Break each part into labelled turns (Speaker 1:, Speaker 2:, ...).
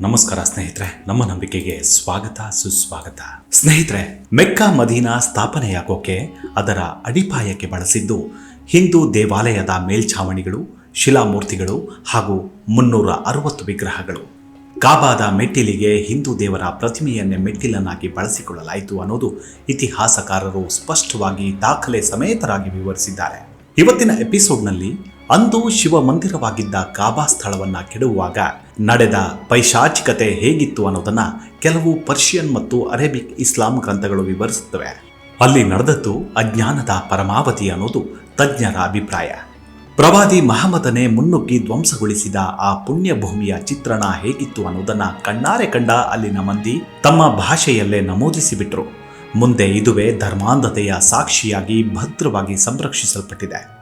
Speaker 1: ನಮಸ್ಕಾರ ಸ್ನೇಹಿತರೆ, ನಮ್ಮ ನಂಬಿಕೆಗೆ ಸ್ವಾಗತ, ಸುಸ್ವಾಗತ. ಸ್ನೇಹಿತರೆ, ಮೆಕ್ಕಾ ಮದೀನಾ ಸ್ಥಾಪನೆಯಾಗೋಕೆ ಅದರ ಅಡಿಪಾಯಕ್ಕೆ ಬಳಸಿದ್ದು ಹಿಂದೂ ದೇವಾಲಯದ ಮೇಲ್ಛಾವಣಿಗಳು, ಶಿಲಾಮೂರ್ತಿಗಳು ಹಾಗೂ ಮುನ್ನೂರ ಅರವತ್ತು ವಿಗ್ರಹಗಳು. ಕಾಬಾದ ಮೆಟ್ಟಿಲಿಗೆ ಹಿಂದೂ ದೇವರ ಪ್ರತಿಮೆಯನ್ನೇ ಮೆಟ್ಟಿಲನ್ನಾಗಿ ಬಳಸಿಕೊಳ್ಳಲಾಯಿತು ಅನ್ನೋದು ಇತಿಹಾಸಕಾರರು ಸ್ಪಷ್ಟವಾಗಿ ದಾಖಲೆ ಸಮೇತರಾಗಿ ವಿವರಿಸಿದ್ದಾರೆ. ಇವತ್ತಿನ ಎಪಿಸೋಡ್ನಲ್ಲಿ ಅಂದು ಶಿವ ಮಂದಿರವಾಗಿದ್ದ ಕಾಬಾ ಸ್ಥಳವನ್ನ ಕೆಡುವಾಗ ನಡೆದ ಪೈಶಾಚಿಕತೆ ಹೇಗಿತ್ತು ಅನ್ನೋದನ್ನ ಕೆಲವು ಪರ್ಷಿಯನ್ ಮತ್ತು ಅರೇಬಿಕ್ ಇಸ್ಲಾಂ ಗ್ರಂಥಗಳು ವಿವರಿಸುತ್ತವೆ. ಅಲ್ಲಿ ನಡೆದದ್ದು ಅಜ್ಞಾನದ ಪರಮಾವಧಿ ಅನ್ನೋದು ತಜ್ಞರ ಅಭಿಪ್ರಾಯ. ಪ್ರವಾದಿ ಮಹಮ್ಮದನೇ ಮುನ್ನುಗ್ಗಿ ಧ್ವಂಸಗೊಳಿಸಿದ ಆ ಪುಣ್ಯ ಭೂಮಿಯ ಚಿತ್ರಣ ಹೇಗಿತ್ತು ಅನ್ನೋದನ್ನ ಕಣ್ಣಾರೆ ಕಂಡ ಅಲ್ಲಿನ ಮಂದಿ ತಮ್ಮ ಭಾಷೆಯಲ್ಲೇ ನಮೂದಿಸಿಬಿಟ್ರು. ಮುಂದೆ ಇದುವೇ ಧರ್ಮಾಂಧತೆಯ ಸಾಕ್ಷಿಯಾಗಿ ಭದ್ರವಾಗಿ ಸಂರಕ್ಷಿಸಲ್ಪಟ್ಟಿದೆ.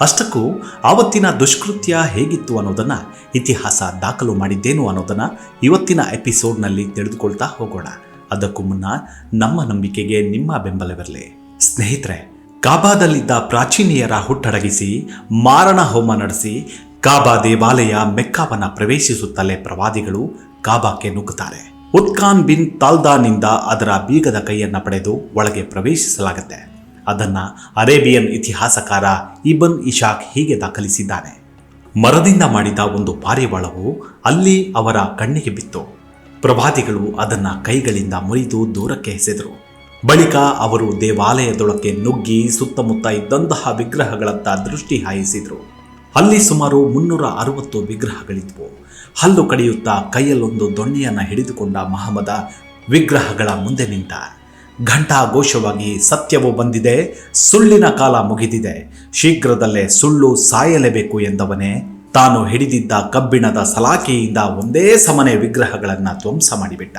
Speaker 1: ಅಷ್ಟಕ್ಕೂ ಆವತ್ತಿನ ದುಷ್ಕೃತ್ಯ ಹೇಗಿತ್ತು ಅನ್ನೋದನ್ನ ಇತಿಹಾಸ ದಾಖಲು ಮಾಡಿದ್ದೇನು ಅನ್ನೋದನ್ನ ಇವತ್ತಿನ ಎಪಿಸೋಡ್ನಲ್ಲಿ ತಿಳಿದುಕೊಳ್ತಾ ಹೋಗೋಣ. ಅದಕ್ಕೂ ಮುನ್ನ ನಮ್ಮ ನಂಬಿಕೆಗೆ ನಿಮ್ಮ ಬೆಂಬಲವಿರಲಿ. ಸ್ನೇಹಿತರೆ, ಕಾಬಾದಲ್ಲಿದ್ದ ಪ್ರಾಚೀನಿಯರ ಹುಟ್ಟಡಗಿಸಿ, ಮಾರಣ ಹೋಮ ನಡೆಸಿ, ಕಾಬಾ ದೇವಾಲಯ ಮೆಕ್ಕಾವನ್ನ ಪ್ರವೇಶಿಸುತ್ತಲೇ ಪ್ರವಾದಿಗಳು ಕಾಬಾಕ್ಕೆ ನುಗ್ಗುತ್ತಾರೆ. ಉತ್ಖಾನ್ ಬಿನ್ ತಾಲ್ದಾನಿಂದ ಅದರ ಬೀಗದ ಕೈಯನ್ನ ಪಡೆದು ಒಳಗೆ ಪ್ರವೇಶಿಸಲಾಗುತ್ತೆ. ಅದನ್ನ ಅರೇಬಿಯನ್ ಇತಿಹಾಸಕಾರ ಇಬನ್ ಇಶಾಕ್ ಹೀಗೆ ದಾಖಲಿಸಿದ್ದಾನೆ. ಮರದಿಂದ ಮಾಡಿದ ಒಂದು ಪಾರಿವಾಳವು ಅಲ್ಲಿ ಅವರ ಕಣ್ಣಿಗೆ ಬಿತ್ತು. ಪ್ರಭಾತಿಗಳು ಅದನ್ನು ಕೈಗಳಿಂದ ಮುರಿದು ದೂರಕ್ಕೆ ಎಸೆದರು. ಬಳಿಕ ಅವರು ದೇವಾಲಯದೊಳಕ್ಕೆ ನುಗ್ಗಿ ಸುತ್ತಮುತ್ತ ಇದ್ದಂತಹ ವಿಗ್ರಹಗಳತ್ತ ದೃಷ್ಟಿ ಹಾಯಿಸಿದರು. ಅಲ್ಲಿ ಸುಮಾರು ಮುನ್ನೂರ ಅರವತ್ತು ವಿಗ್ರಹಗಳಿದ್ವು. ಹಲ್ಲು ಕಡಿಯುತ್ತಾ ಕೈಯಲ್ಲೊಂದು ದೊಣ್ಣೆಯನ್ನ ಹಿಡಿದುಕೊಂಡ ಮಹಮ್ಮದ ವಿಗ್ರಹಗಳ ಮುಂದೆ ನಿಂತ ಘಂಟಾಘೋಷವಾಗಿ ಸತ್ಯವು ಬಂದಿದೆ, ಸುಳ್ಳಿನ ಕಾಲ ಮುಗಿದಿದೆ. ಶೀಘ್ರದಲ್ಲೇ ಸುಳ್ಳು ಸಾಯಲೇಬೇಕು ಎಂದವನೇ, ತಾನು ಹಿಡಿದಿದ್ದ ಕಬ್ಬಿಣದ ಸಲಾಕೆಯಿಂದ ಒಂದೇ ಸಮನೆ ವಿಗ್ರಹಗಳನ್ನು ಧ್ವಂಸ ಮಾಡಿಬಿಟ್ಟ.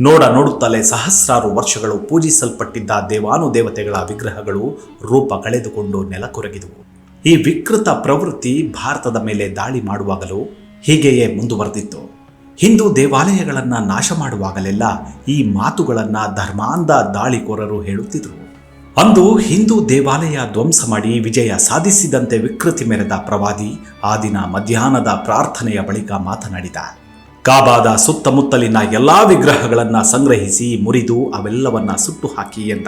Speaker 1: ನೋಡ ನೋಡುತ್ತಲೇ ಸಹಸ್ರಾರು ವರ್ಷಗಳು ಪೂಜಿಸಲ್ಪಟ್ಟಿದ್ದ ದೇವಾನುದೇವತೆಗಳ ವಿಗ್ರಹಗಳು ರೂಪ ಕಳೆದುಕೊಂಡು ನೆಲಕೊರಗಿದವು. ಈ ವಿಕೃತ ಪ್ರವೃತ್ತಿ ಭಾರತದ ಮೇಲೆ ದಾಳಿ ಮಾಡುವಾಗಲೂ ಹೀಗೆಯೇ ಮುಂದುವರೆದಿತ್ತು. ಹಿಂದೂ ದೇವಾಲಯಗಳನ್ನ ನಾಶ ಮಾಡುವಾಗಲೆಲ್ಲ ಈ ಮಾತುಗಳನ್ನ ಧರ್ಮಾಂಧ ದಾಳಿಕೋರರು ಹೇಳುತ್ತಿದ್ರು. ಅಂದು ಹಿಂದೂ ದೇವಾಲಯ ಧ್ವಂಸ ಮಾಡಿ ವಿಜಯ ಸಾಧಿಸಿದಂತೆ ವಿಕೃತಿ ಮೆರೆದ ಪ್ರವಾದಿ ಆ ದಿನ ಮಧ್ಯಾಹ್ನದ ಪ್ರಾರ್ಥನೆಯ ಬಳಿಕ ಮಾತನಾಡಿದ. ಕಾಬಾದ ಸುತ್ತಮುತ್ತಲಿನ ಎಲ್ಲಾ ವಿಗ್ರಹಗಳನ್ನ ಸಂಗ್ರಹಿಸಿ ಮುರಿದು ಅವೆಲ್ಲವನ್ನ ಸುಟ್ಟು ಹಾಕಿ ಎಂದ.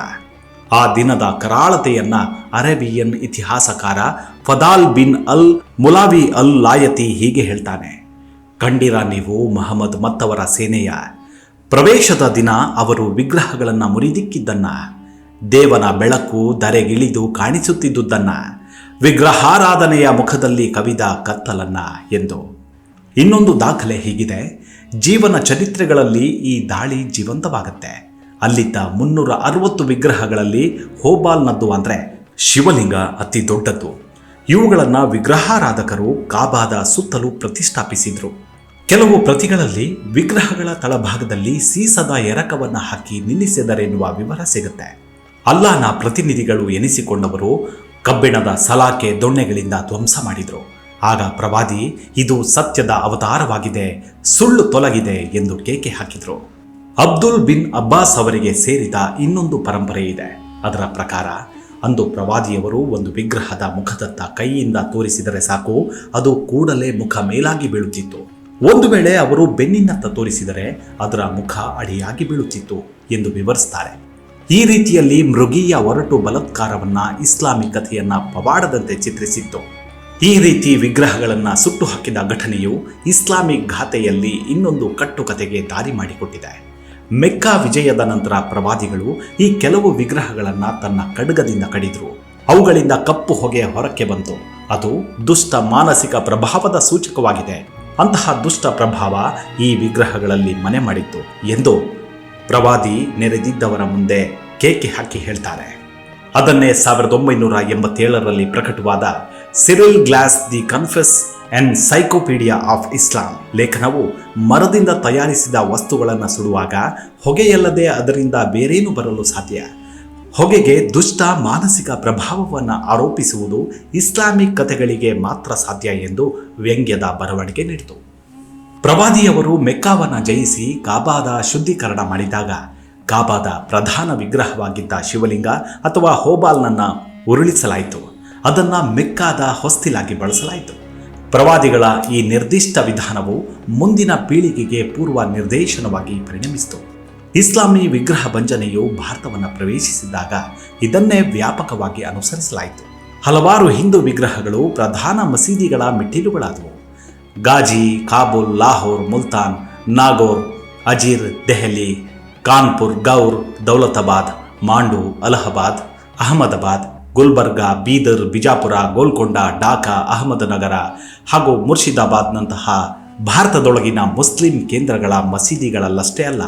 Speaker 1: ಆ ದಿನದ ಕರಾಳತೆಯನ್ನ ಅರೇಬಿಯನ್ ಇತಿಹಾಸಕಾರ ಫದಾಲ್ ಬಿನ್ ಅಲ್ ಮುಲಾವಿ ಅಲ್ ಲಾಯತಿ ಹೀಗೆ ಹೇಳ್ತಾನೆ. ಕಂಡಿರ ನೀವು ಮಹಮ್ಮದ್ ಮತ್ತವರ ಸೇನೆಯ. ಪ್ರವೇಶದ ದಿನ ಅವರು ವಿಗ್ರಹಗಳನ್ನು ಮುರಿದಿಕ್ಕಿದ್ದನ್ನ, ದೇವನ ಬೆಳಕು ಧರೆಗಿಳಿದು ಕಾಣಿಸುತ್ತಿದ್ದುದನ್ನ, ವಿಗ್ರಹಾರಾಧನೆಯ ಮುಖದಲ್ಲಿ ಕವಿದ ಕತ್ತಲನ್ನ ಎಂದು. ಇನ್ನೊಂದು ದಾಖಲೆ ಹೀಗಿದೆ. ಜೀವನ ಚರಿತ್ರೆಗಳಲ್ಲಿ ಈ ದಾಳಿ ಜೀವಂತವಾಗುತ್ತೆ. ಅಲ್ಲಿದ್ದ ಮುನ್ನೂರ ಅರವತ್ತು ವಿಗ್ರಹಗಳಲ್ಲಿ ಹೋಬಾಲ್ನದ್ದು ಅಂದರೆ ಶಿವಲಿಂಗ ಅತಿ ದೊಡ್ಡದ್ದು. ಇವುಗಳನ್ನು ವಿಗ್ರಹಾರಾಧಕರು ಕಾಬಾದ ಸುತ್ತಲೂ ಪ್ರತಿಷ್ಠಾಪಿಸಿದ್ರು. ಕೆಲವು ಪ್ರತಿಗಳಲ್ಲಿ ವಿಗ್ರಹಗಳ ತಳಭಾಗದಲ್ಲಿ ಸೀಸದ ಎರಕವನ್ನು ಹಾಕಿ ನಿಲ್ಲಿಸಿದರೆನ್ನುವ ವಿವರ ಸಿಗುತ್ತೆ. ಅಲ್ಲಾನ ಪ್ರತಿನಿಧಿಗಳು ಎನಿಸಿಕೊಂಡವರು ಕಬ್ಬಿಣದ ಸಲಾಕೆ ದೊಣ್ಣೆಗಳಿಂದ ಧ್ವಂಸ ಮಾಡಿದರು. ಆಗ ಪ್ರವಾದಿ, ಇದು ಸತ್ಯದ ಅವತಾರವಾಗಿದೆ, ಸುಳ್ಳು ತೊಲಗಿದೆ ಎಂದು ಕೇಕೆ ಹಾಕಿದರು. ಅಬ್ದುಲ್ ಬಿನ್ ಅಬ್ಬಾಸ್ ಅವರಿಗೆ ಸೇರಿದ ಇನ್ನೊಂದು ಪರಂಪರೆ ಇದೆ. ಅದರ ಪ್ರಕಾರ, ಅಂದು ಪ್ರವಾದಿಯವರು ಒಂದು ವಿಗ್ರಹದ ಮುಖದತ್ತ ಕೈಯಿಂದ ತೋರಿಸಿದರೆ ಸಾಕು, ಅದು ಕೂಡಲೇ ಮುಖ ಮೇಲಾಗಿ ಬೀಳುತ್ತಿತ್ತು. ಒಂದು ವೇಳೆ ಅವರು ಬೆನ್ನಿನತ್ತ ತೋರಿಸಿದರೆ ಅದರ ಮುಖ ಅಡಿಯಾಗಿ ಬೀಳುತ್ತಿತ್ತು ಎಂದು ವಿವರಿಸ್ತಾರೆ. ಈ ರೀತಿಯಲ್ಲಿ ಮೃಗೀಯ ಒರಟು ಬಲತ್ಕಾರವನ್ನ ಇಸ್ಲಾಮಿಕ್ ಕಥೆಯನ್ನ ಪವಾಡದಂತೆ ಚಿತ್ರಿಸಿತ್ತು. ಈ ರೀತಿ ವಿಗ್ರಹಗಳನ್ನು ಸುಟ್ಟು ಹಾಕಿದ ಘಟನೆಯು ಇಸ್ಲಾಮಿಕ್ ಘಾತೆಯಲ್ಲಿ ಇನ್ನೊಂದು ಕಟ್ಟುಕತೆಗೆ ದಾರಿ ಮಾಡಿಕೊಟ್ಟಿದೆ. ಮೆಕ್ಕಾ ವಿಜಯದ ನಂತರ ಪ್ರವಾದಿಗಳು ಈ ಕೆಲವು ವಿಗ್ರಹಗಳನ್ನು ತನ್ನ ಖಡ್ಗದಿಂದ ಕಡಿದ್ರು. ಅವುಗಳಿಂದ ಕಪ್ಪು ಹೊಗೆ ಹೊರಕ್ಕೆ ಬಂತು. ಅದು ದುಷ್ಟ ಮಾನಸಿಕ ಪ್ರಭಾವದ ಸೂಚಕವಾಗಿದೆ. ಅಂತಹ ದುಷ್ಟ ಪ್ರಭಾವ ಈ ವಿಗ್ರಹಗಳಲ್ಲಿ ಮನೆ ಮಾಡಿತ್ತು ಎಂದು ಪ್ರವಾದಿ ನೆರೆದಿದ್ದವರ ಮುಂದೆ ಕೇಕೆ ಹಾಕಿ ಹೇಳ್ತಾರೆ. ಅದನ್ನೇ ಸಾವಿರದ ಒಂಬೈನೂರ ಎಂಬತ್ತೇಳರಲ್ಲಿ ಪ್ರಕಟವಾದ Cyril Glasse the concise and encyclopaedia of Islam ಲೇಖನವು ಮರದಿಂದ ತಯಾರಿಸಿದ ವಸ್ತುಗಳನ್ನು ಸುಡುವಾಗ ಹೊಗೆಯಲ್ಲದೆ ಅದರಿಂದ ಬೇರೇನು ಬರಲು ಸಾಧ್ಯ. ಹೊಗೆಗೆ ದುಷ್ಟ ಮಾನಸಿಕ ಪ್ರಭಾವವನ್ನು ಆರೋಪಿಸುವುದು ಇಸ್ಲಾಮಿಕ್ ಕಥೆಗಳಿಗೆ ಮಾತ್ರ ಸಾಧ್ಯ ಎಂದು ವ್ಯಂಗ್ಯದ ಬರವಣಿಗೆ ನೀಡಿತು. ಪ್ರವಾದಿಯವರು ಮೆಕ್ಕಾವನ್ನು ಜಯಿಸಿ ಕಾಬಾದ ಶುದ್ಧೀಕರಣ ಮಾಡಿದಾಗ ಕಾಬಾದ ಪ್ರಧಾನ ವಿಗ್ರಹವಾಗಿದ್ದ ಶಿವಲಿಂಗ ಅಥವಾ ಹೋಬಾಲ್ನನ್ನು ಉರುಳಿಸಲಾಯಿತು. ಅದನ್ನ ಮೆಕ್ಕಾದ ಹೊಸ್ತಿಲಾಗಿ ಬಳಸಲಾಯಿತು. ಪ್ರವಾದಿಗಳ ಈ ನಿರ್ದಿಷ್ಟ ವಿಧಾನವು ಮುಂದಿನ ಪೀಳಿಗೆಗೆ ಪೂರ್ವ ನಿರ್ದೇಶನವಾಗಿ ಪರಿಣಮಿಸಿತು. ಇಸ್ಲಾಮಿ ವಿಗ್ರಹ ಭಂಜನೆಯು ಭಾರತವನ್ನು ಪ್ರವೇಶಿಸಿದಾಗ ಇದನ್ನೇ ವ್ಯಾಪಕವಾಗಿ ಅನುಸರಿಸಲಾಯಿತು. ಹಲವಾರು ಹಿಂದೂ ವಿಗ್ರಹಗಳು ಪ್ರಧಾನ ಮಸೀದಿಗಳ ಮೆಟ್ಟಿಲುಗಳಾದವು. ಗಾಜಿ ಕಾಬೂಲ್, ಲಾಹೋರ್, ಮುಲ್ತಾನ್, ನಾಗೋರ್, ಅಜೀರ್, ದೆಹಲಿ, ಕಾನ್ಪುರ್, ಗೌರ್, ದೌಲತಾಬಾದ್, ಮಾಂಡು, ಅಲಹಾಬಾದ್, ಅಹಮದಾಬಾದ್, ಗುಲ್ಬರ್ಗಾ, ಬೀದರ್, ಬಿಜಾಪುರ, ಗೋಲ್ಕೊಂಡ ಢಾಕಾ ಅಹಮದನಗರ ಹಾಗೂ ಮುರ್ಷಿದಾಬಾದ್ನಂತಹ ಭಾರತದೊಳಗಿನ ಮುಸ್ಲಿಂ ಕೇಂದ್ರಗಳ ಮಸೀದಿಗಳಲ್ಲಷ್ಟೇ ಅಲ್ಲ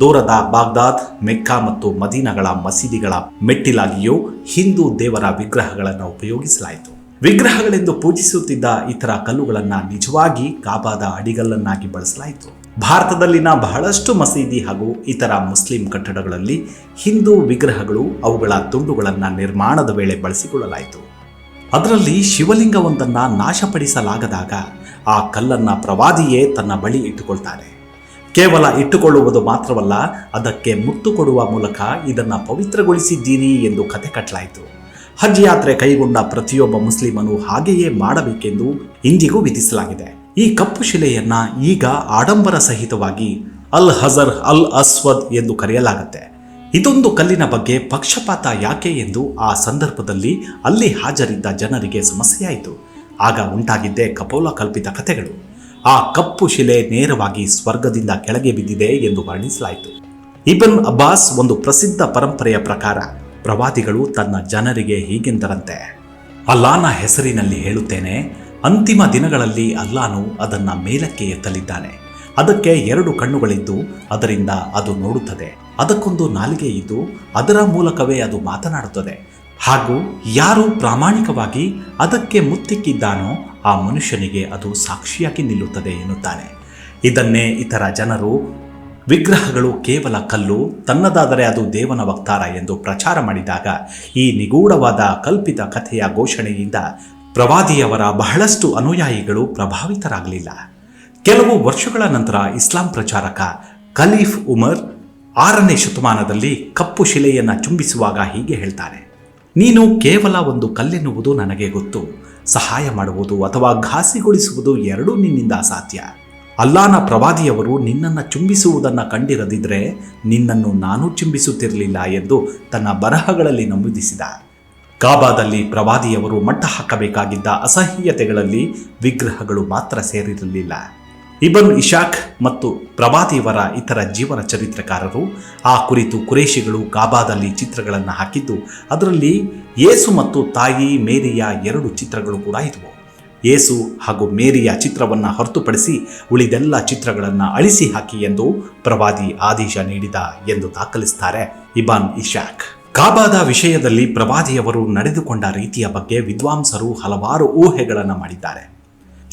Speaker 1: ದೂರದ ಬಾಗ್ದಾದ್, ಮೆಕ್ಕಾ ಮತ್ತು ಮದೀನಗಳ ಮಸೀದಿಗಳ ಮೆಟ್ಟಿಲಾಗಿಯೂ ಹಿಂದೂ ದೇವರ ವಿಗ್ರಹಗಳನ್ನು ಉಪಯೋಗಿಸಲಾಯಿತು. ವಿಗ್ರಹಗಳೆಂದು ಪೂಜಿಸುತ್ತಿದ್ದ ಇತರ ಕಲ್ಲುಗಳನ್ನು ನಿಜವಾಗಿ ಕಾಬಾದ ಅಡಿಗಲ್ಲನ್ನಾಗಿ ಬಳಸಲಾಯಿತು. ಭಾರತದಲ್ಲಿನ ಬಹಳಷ್ಟು ಮಸೀದಿ ಹಾಗೂ ಇತರ ಮುಸ್ಲಿಂ ಕಟ್ಟಡಗಳಲ್ಲಿ ಹಿಂದೂ ವಿಗ್ರಹಗಳು ಅವುಗಳ ತುಂಡುಗಳನ್ನು ನಿರ್ಮಾಣದ ವೇಳೆ ಬಳಸಿಕೊಳ್ಳಲಾಯಿತು. ಅದರಲ್ಲಿ ಶಿವಲಿಂಗವೊಂದನ್ನು ನಾಶಪಡಿಸಲಾಗದಾಗ ಆ ಕಲ್ಲನ್ನು ಪ್ರವಾದಿಯೇ ತನ್ನ ಬಳಿ ಇಟ್ಟುಕೊಳ್ತಾನೆ. ಕೇವಲ ಇಟ್ಟುಕೊಳ್ಳುವುದು ಮಾತ್ರವಲ್ಲ, ಅದಕ್ಕೆ ಮುತ್ತು ಕೊಡುವ ಮೂಲಕ ಇದನ್ನು ಪವಿತ್ರಗೊಳಿಸಿದ್ದೀನಿ ಎಂದು ಕತೆ ಕಟ್ಟಲಾಯಿತು ಹಜ್ ಯಾತ್ರೆ ಕೈಗೊಂಡ ಪ್ರತಿಯೊಬ್ಬ ಮುಸ್ಲಿಮನು ಹಾಗೆಯೇ ಮಾಡಬೇಕೆಂದು ಇಂದಿಗೂ ವಿಧಿಸಲಾಗಿದೆ. ಈ ಕಪ್ಪು ಶಿಲೆಯನ್ನ ಈಗ ಆಡಂಬರ ಸಹಿತವಾಗಿ ಅಲ್ ಹಜರ್ ಅಲ್ ಅಸ್ವದ್ ಎಂದು ಕರೆಯಲಾಗುತ್ತೆ. ಇದೊಂದು ಕಲ್ಲಿನ ಬಗ್ಗೆ ಪಕ್ಷಪಾತ ಯಾಕೆ ಎಂದು ಆ ಸಂದರ್ಭದಲ್ಲಿ ಅಲ್ಲಿ ಹಾಜರಿದ್ದ ಜನರಿಗೆ ಸಮಸ್ಯೆಯಾಯಿತು. ಆಗ ಉಂಟಾಗಿದ್ದೇ ಕಪೋಲ ಕಲ್ಪಿತ ಕಥೆಗಳು. ಆ ಕಪ್ಪು ಶಿಲೆ ನೇರವಾಗಿ ಸ್ವರ್ಗದಿಂದ ಕೆಳಗೆ ಬಿದ್ದಿದೆ ಎಂದು ವರ್ಣಿಸಲಾಯಿತು. ಇಬನ್ ಅಬ್ಬಾಸ್ ಒಂದು ಪ್ರಸಿದ್ಧ ಪರಂಪರೆಯ ಪ್ರಕಾರ ಪ್ರವಾದಿಗಳು ತನ್ನ ಜನರಿಗೆ ಹೀಗೆಂದರಂತೆ, ಅಲ್ಲಾನ ಹೆಸರಿನಲ್ಲಿ ಹೇಳುತ್ತೇನೆ, ಅಂತಿಮ ದಿನಗಳಲ್ಲಿ ಅಲ್ಲಾನು ಅದನ್ನು ಮೇಲಕ್ಕೆ ಎತ್ತಲಿದ್ದಾನೆ. ಅದಕ್ಕೆ ಎರಡು ಕಣ್ಣುಗಳಿದ್ದು ಅದರಿಂದ ಅದು ನೋಡುತ್ತದೆ. ಅದಕ್ಕೊಂದು ನಾಲಿಗೆ ಇದ್ದು ಅದರ ಮೂಲಕವೇ ಅದು ಮಾತನಾಡುತ್ತದೆ. ಹಾಗೂ ಯಾರು ಪ್ರಾಮಾಣಿಕವಾಗಿ ಅದಕ್ಕೆ ಮುತ್ತಿಕ್ಕಿದ್ದಾನೋ ಆ ಮನುಷ್ಯನಿಗೆ ಅದು ಸಾಕ್ಷಿಯಾಗಿ ನಿಲ್ಲುತ್ತದೆ ಎನ್ನುತ್ತಾನೆ. ಇದನ್ನೇ ಇತರ ಜನರು ವಿಗ್ರಹಗಳು ಕೇವಲ ಕಲ್ಲು, ತನ್ನದಾದರೆ ಅದು ದೇವನ ವಕ್ತಾರ ಎಂದು ಪ್ರಚಾರ ಮಾಡಿದಾಗ ಈ ನಿಗೂಢವಾದ ಕಲ್ಪಿತ ಕಥೆಯ ಘೋಷಣೆಯಿಂದ ಪ್ರವಾದಿಯವರ ಬಹಳಷ್ಟು ಅನುಯಾಯಿಗಳು ಪ್ರಭಾವಿತರಾಗಲಿಲ್ಲ. ಕೆಲವು ವರ್ಷಗಳ ನಂತರ ಇಸ್ಲಾಂ ಪ್ರಚಾರಕ ಖಲೀಫ್ ಉಮರ್ ಆರನೇ ಶತಮಾನದಲ್ಲಿ ಕಪ್ಪು ಶಿಲೆಯನ್ನು ಚುಂಬಿಸುವಾಗ ಹೀಗೆ ಹೇಳ್ತಾನೆ. ನೀನು ಕೇವಲ ಒಂದು ಕಲ್ಲೆನ್ನುವುದು ನನಗೆ ಗೊತ್ತು. ಸಹಾಯ ಮಾಡುವುದು ಅಥವಾ ಘಾಸಿಗೊಳಿಸುವುದು ಎರಡೂ ನಿನ್ನಿಂದ ಅಸಾಧ್ಯ. ಅಲ್ಲಾನ ಪ್ರವಾದಿಯವರು ನಿನ್ನನ್ನು ಚುಂಬಿಸುವುದನ್ನು ಕಂಡಿರದಿದ್ರೆ ನಿನ್ನನ್ನು ನಾನು ಚುಂಬಿಸುತ್ತಿರಲಿಲ್ಲ ಎಂದು ತನ್ನ ಬರಹಗಳಲ್ಲಿ ನಮೂದಿಸಿದ ಕಾಬಾದಲ್ಲಿ ಪ್ರವಾದಿಯವರು ಮಟ್ಟ ಹಾಕಬೇಕಾಗಿದ್ದ ಅಸಹ್ಯತೆಗಳಲ್ಲಿ ವಿಗ್ರಹಗಳು ಮಾತ್ರ ಸೇರಿರಲಿಲ್ಲ. ಇಬನ್ ಇಶಾಕ್ ಮತ್ತು ಪ್ರಭಾತಿಯವರ ಇತರ ಜೀವನ ಚರಿತ್ರಕಾರರು ಆ ಕುರಿತು ಕುರೇಶಿಗಳು ಕಾಬಾದಲ್ಲಿ ಚಿತ್ರಗಳನ್ನು ಹಾಕಿದ್ದು, ಅದರಲ್ಲಿ ಯೇಸು ಮತ್ತು ತಾಯಿ ಮೇರಿಯ ಎರಡು ಚಿತ್ರಗಳು ಕೂಡ ಇದ್ದವು ಏಸು ಹಾಗೂ ಮೇರಿಯ ಚಿತ್ರವನ್ನು ಹೊರತುಪಡಿಸಿ ಉಳಿದೆಲ್ಲ ಚಿತ್ರಗಳನ್ನು ಅಳಿಸಿ ಹಾಕಿ ಎಂದು ಪ್ರವಾದಿ ಆದೇಶ ನೀಡಿದ ಎಂದು ದಾಖಲಿಸುತ್ತಾರೆ ಇಬಾನ್ ಇಶಾಕ್. ಕಾಬಾದ ವಿಷಯದಲ್ಲಿ ಪ್ರವಾದಿಯವರು ನಡೆದುಕೊಂಡ ರೀತಿಯ ಬಗ್ಗೆ ವಿದ್ವಾಂಸರು ಹಲವಾರು ಊಹೆಗಳನ್ನು ಮಾಡಿದ್ದಾರೆ.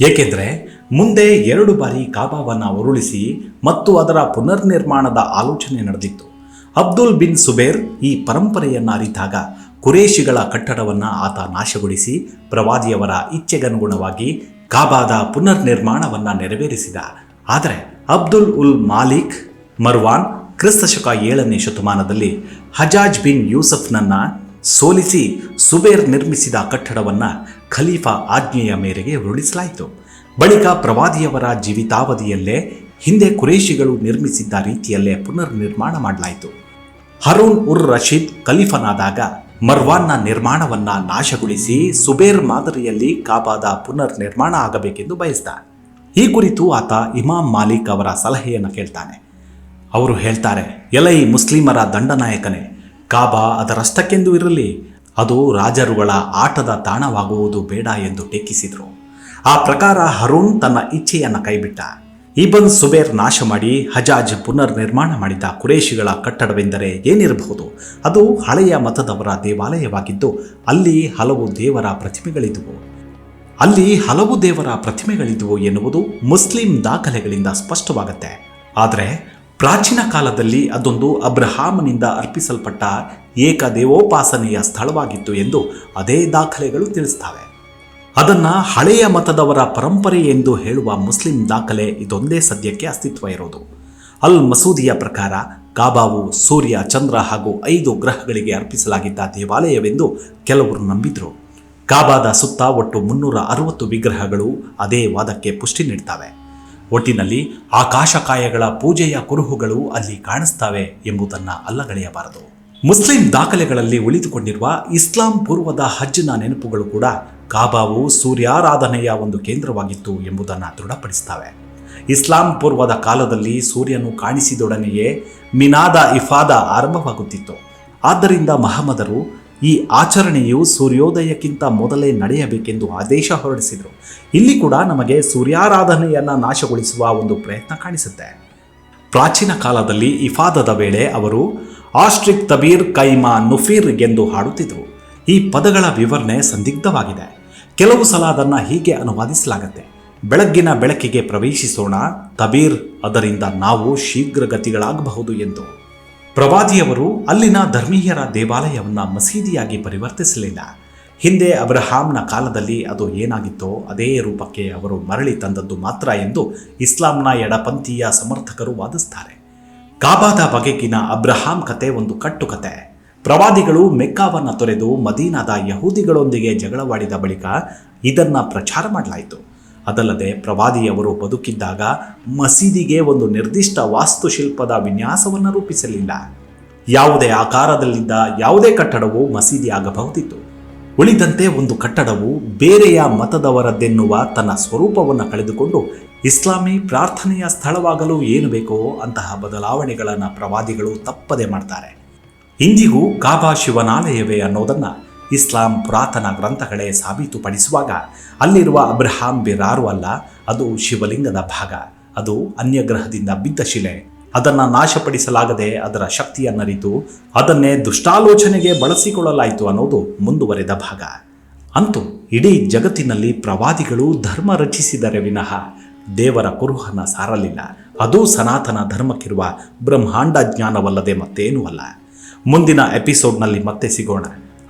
Speaker 1: ಏಕೆಂದರೆ ಮುಂದೆ ಎರಡು ಬಾರಿ ಕಾಬಾವನ್ನು ಉರುಳಿಸಿ ಮತ್ತು ಅದರ ಪುನರ್ನಿರ್ಮಾಣದ ಆಲೋಚನೆ ನಡೆದಿತ್ತು. ಅಬ್ದುಲ್ ಬಿನ್ ಸುಬೇರ್ ಈ ಪರಂಪರೆಯನ್ನು ಅರಿತಾಗ ಕುರೇಶಿಗಳ ಕಟ್ಟಡವನ್ನು ಆತ ನಾಶಗೊಳಿಸಿ ಪ್ರವಾದಿಯವರ ಇಚ್ಛೆಗನುಗುಣವಾಗಿ ಕಾಬಾದ ಪುನರ್ನಿರ್ಮಾಣವನ್ನು ನೆರವೇರಿಸಿದ. ಆದರೆ ಅಬ್ದುಲ್ ಉಲ್ ಮಾಲಿಕ್ ಮರ್ವಾನ್ ಕ್ರಿಸ್ತಶಕ ಏಳನೇ ಶತಮಾನದಲ್ಲಿ ಹಜಾಜ್ ಬಿನ್ ಯೂಸಫ್ನನ್ನು ಸೋಲಿಸಿ ಸುಬೇರ್ ನಿರ್ಮಿಸಿದ ಕಟ್ಟಡವನ್ನು ಖಲೀಫಾ ಆಜ್ಞೆಯ ಮೇರೆಗೆ ಉರುಳಿಸಲಾಯಿತು. ಬಳಿಕ ಪ್ರವಾದಿಯವರ ಜೀವಿತಾವಧಿಯಲ್ಲೇ ಹಿಂದೆ ಕುರೇಶಿಗಳು ನಿರ್ಮಿಸಿದ್ದ ರೀತಿಯಲ್ಲೇ ಪುನರ್ನಿರ್ಮಾಣ ಮಾಡಲಾಯಿತು. ಹರೂನ್ ಉರ್ ರಶೀದ್ ಖಲೀಫನಾದಾಗ ಮರ್ವಾನ್ನ ನಿರ್ಮಾಣವನ್ನ ನಾಶಗೊಳಿಸಿ ಸುಬೇರ್ ಮಾದರಿಯಲ್ಲಿ ಕಾಬಾದ ಪುನರ್ ನಿರ್ಮಾಣ ಆಗಬೇಕೆಂದು ಬಯಸಿದ ಈ ಕುರಿತು ಆತ ಇಮಾಮ್ ಮಾಲಿಕ್ ಅವರ ಸಲಹೆಯನ್ನು ಕೇಳ್ತಾನೆ. ಅವರು ಹೇಳ್ತಾರೆ, ಎಲೈ ಮುಸ್ಲಿಮರ ದಂಡನಾಯಕನೇ, ಕಾಬಾ ಅದರಷ್ಟಕ್ಕೆಂದು ಇರಲಿ. ಅದು ರಾಜರುಗಳ ಆಟದ ತಾಣವಾಗುವುದು ಬೇಡ ಎಂದು ಟೀಕಿಸಿದರು. ಆ ಪ್ರಕಾರ ಹರೂನ್ ತನ್ನ ಇಚ್ಛೆಯನ್ನು ಕೈಬಿಟ್ಟ. ಇಬನ್ ಸುಬೇರ್ ನಾಶ ಮಾಡಿ ಹಜಾಜ್ ಪುನರ್ ನಿರ್ಮಾಣ ಮಾಡಿದ ಕುರೇಶಿಗಳ ಕಟ್ಟಡವೆಂದರೆ ಏನಿರಬಹುದು? ಅದು ಹಳೆಯ ಮತದವರ ದೇವಾಲಯವಾಗಿದ್ದು, ಅಲ್ಲಿ ಹಲವು ದೇವರ ಪ್ರತಿಮೆಗಳಿದ್ದವು. ಅಲ್ಲಿ ಹಲವು ದೇವರ ಪ್ರತಿಮೆಗಳಿದ್ದವು ಎನ್ನುವುದು ಮುಸ್ಲಿಂ ದಾಖಲೆಗಳಿಂದ ಸ್ಪಷ್ಟವಾಗುತ್ತೆ. ಆದರೆ ಪ್ರಾಚೀನ ಕಾಲದಲ್ಲಿ ಅದೊಂದು ಅಬ್ರಹಾಮನಿಂದ ಅರ್ಪಿಸಲ್ಪಟ್ಟ ಏಕ ದೇವೋಪಾಸನೆಯ ಸ್ಥಳವಾಗಿತ್ತು ಎಂದು ಅದೇ ದಾಖಲೆಗಳು ತಿಳಿಸ್ತವೆ. ಅದನ್ನ ಹಳೆಯ ಮತದವರ ಪರಂಪರೆ ಎಂದು ಹೇಳುವ ಮುಸ್ಲಿಂ ದಾಖಲೆ ಇದೊಂದೇ ಸದ್ಯಕ್ಕೆ ಅಸ್ತಿತ್ವ ಇರೋದು. ಅಲ್ ಮಸೂದಿಯ ಪ್ರಕಾರ ಕಾಬಾವು ಸೂರ್ಯ, ಚಂದ್ರ ಹಾಗೂ ಐದು ಗ್ರಹಗಳಿಗೆ ಅರ್ಪಿಸಲಾಗಿದ್ದ ದೇವಾಲಯವೆಂದು ಕೆಲವರು ನಂಬಿದ್ರು. ಕಾಬಾದ ಸುತ್ತ ಒಟ್ಟು ಮುನ್ನೂರ ಅರವತ್ತು ವಿಗ್ರಹಗಳು ಅದೇ ವಾದಕ್ಕೆ ಪುಷ್ಟಿ ನೀಡ್ತವೆ. ಒಟ್ಟಿನಲ್ಲಿ ಆಕಾಶಕಾಯಗಳ ಪೂಜೆಯ ಕುರುಹುಗಳು ಅಲ್ಲಿ ಕಾಣಿಸ್ತವೆ ಎಂಬುದನ್ನು ಅಲ್ಲಗಳೆಯಬಾರದು. ಮುಸ್ಲಿಂ ದಾಖಲೆಗಳಲ್ಲಿ ಉಳಿದುಕೊಂಡಿರುವ ಇಸ್ಲಾಂ ಪೂರ್ವದ ಹಜ್ನ ನೆನಪುಗಳು ಕೂಡ ಕಾಬಾವು ಸೂರ್ಯಾರಾಧನೆಯ ಒಂದು ಕೇಂದ್ರವಾಗಿತ್ತು ಎಂಬುದನ್ನು ದೃಢಪಡಿಸ್ತವೆ. ಇಸ್ಲಾಂ ಪೂರ್ವದ ಕಾಲದಲ್ಲಿ ಸೂರ್ಯನು ಕಾಣಿಸಿದೊಡನೆಯೇ ಮಿನಾದ ಇಫಾದ ಆರಂಭವಾಗುತ್ತಿತ್ತು. ಆದ್ದರಿಂದ ಮಹಮ್ಮದರು ಈ ಆಚರಣೆಯು ಸೂರ್ಯೋದಯಕ್ಕಿಂತ ಮೊದಲೇ ನಡೆಯಬೇಕೆಂದು ಆದೇಶ ಹೊರಡಿಸಿದರು. ಇಲ್ಲಿ ಕೂಡ ನಮಗೆ ಸೂರ್ಯಾರಾಧನೆಯನ್ನು ನಾಶಗೊಳಿಸುವ ಒಂದು ಪ್ರಯತ್ನ ಕಾಣಿಸುತ್ತೆ. ಪ್ರಾಚೀನ ಕಾಲದಲ್ಲಿ ಇಫಾದದ ವೇಳೆ ಅವರು ಆಸ್ಟ್ರಿಕ್ ತಬೀರ್ ಕೈಮಾ ನುಫೀರ್ ಎಂದು ಹಾಡುತ್ತಿದ್ದರು ಈ ಪದಗಳ ವಿವರಣೆ ಸಂದಿಗ್ಧವಾಗಿದೆ. ಕೆಲವು ಸಲ ಅದನ್ನು ಹೀಗೆ ಅನುವಾದಿಸಲಾಗುತ್ತೆ. ಬೆಳಗ್ಗಿನ ಬೆಳಕಿಗೆ ಪ್ರವೇಶಿಸೋಣ, ತಬೀರ್, ಅದರಿಂದ ನಾವು ಶೀಘ್ರಗತಿಗಳಾಗಬಹುದು ಎಂದು. ಪ್ರವಾದಿಯವರು ಅಲ್ಲಿನ ಧರ್ಮೀಯರ ದೇವಾಲಯವನ್ನು ಮಸೀದಿಯಾಗಿ ಪರಿವರ್ತಿಸಲಿಲ್ಲ. ಹಿಂದೆ ಅಬ್ರಹಾಂನ ಕಾಲದಲ್ಲಿ ಅದು ಏನಾಗಿತ್ತೋ ಅದೇ ರೂಪಕ್ಕೆ ಅವರು ಮರಳಿ ತಂದದ್ದು ಮಾತ್ರ ಎಂದು ಇಸ್ಲಾಂನ ಎಡಪಂಥೀಯ ಸಮರ್ಥಕರು ವಾದಿಸ್ತಾರೆ. ಕಾಬಾದ ಬಗೆಗಿನ ಅಬ್ರಹಾಂ ಕತೆ ಒಂದು ಕಟ್ಟುಕತೆ. ಪ್ರವಾದಿಗಳು ಮೆಕ್ಕಾವನ್ನು ತೊರೆದು ಮದೀನಾದ ಯಹೂದಿಗಳೊಂದಿಗೆ ಜಗಳವಾಡಿದ ಬಳಿಕ ಇದನ್ನು ಪ್ರಚಾರ ಮಾಡಲಾಯಿತು. ಅದಲ್ಲದೆ ಪ್ರವಾದಿಯವರು ಬದುಕಿದ್ದಾಗ ಮಸೀದಿಗೆ ಒಂದು ನಿರ್ದಿಷ್ಟ ವಾಸ್ತುಶಿಲ್ಪದ ವಿನ್ಯಾಸವನ್ನು ರೂಪಿಸಲಿಲ್ಲ. ಯಾವುದೇ ಆಕಾರದಲ್ಲಿದ್ದ ಯಾವುದೇ ಕಟ್ಟಡವು ಮಸೀದಿ ಆಗಬಹುದಿತ್ತು. ಉಳಿದಂತೆ ಒಂದು ಕಟ್ಟಡವು ಬೇರೆಯ ಮತದವರದ್ದೆನ್ನುವ ತನ್ನ ಸ್ವರೂಪವನ್ನು ಕಳೆದುಕೊಂಡು ಇಸ್ಲಾಮಿ ಪ್ರಾರ್ಥನೆಯ ಸ್ಥಳವಾಗಲು ಏನು ಬೇಕೋ ಅಂತಹ ಬದಲಾವಣೆಗಳನ್ನು ಪ್ರವಾದಿಗಳು ತಪ್ಪದೆ ಮಾಡ್ತಾರೆ. ಇಂದಿಗೂ ಕಾಬಾ ಶಿವನಾಲಯವೇ ಅನ್ನೋದನ್ನ ಇಸ್ಲಾಂ ಪುರಾತನ ಗ್ರಂಥಗಳೇ ಸಾಬೀತುಪಡಿಸುವಾಗ ಅಲ್ಲಿರುವ ಅಬ್ರಹಾಂ ಬಿರಾರು ಅಲ್ಲ, ಅದು ಶಿವಲಿಂಗದ ಭಾಗ. ಅದು ಅನ್ಯಗ್ರಹದಿಂದ ಬಿದ್ದ ಶಿಲೆ. ಅದನ್ನು ನಾಶಪಡಿಸಲಾಗದೆ ಅದರ ಶಕ್ತಿಯನ್ನರಿತು ಅದನ್ನೇ ದುಷ್ಟಾಲೋಚನೆಗೆ ಬಳಸಿಕೊಳ್ಳಲಾಯಿತು ಅನ್ನೋದು ಮುಂದುವರೆದ ಭಾಗ. ಅಂತೂ ಇಡೀ ಜಗತ್ತಿನಲ್ಲಿ ಪ್ರವಾದಿಗಳು ಧರ್ಮ ರಚಿಸಿದರೆ ವಿನಃ ದೇವರ ಕುರುಹನ ಸಾರಲಿಲ್ಲ. ಅದು ಸನಾತನ ಧರ್ಮಕ್ಕಿರುವ ಬ್ರಹ್ಮಾಂಡ ಜ್ಞಾನವಲ್ಲದೆ ಮತ್ತೇನೂ ಅಲ್ಲ. ಮುಂದಿನ ಎಪಿಸೋಡ್ನಲ್ಲಿ ಮತ್ತೆ ಸಿಗೋಣ.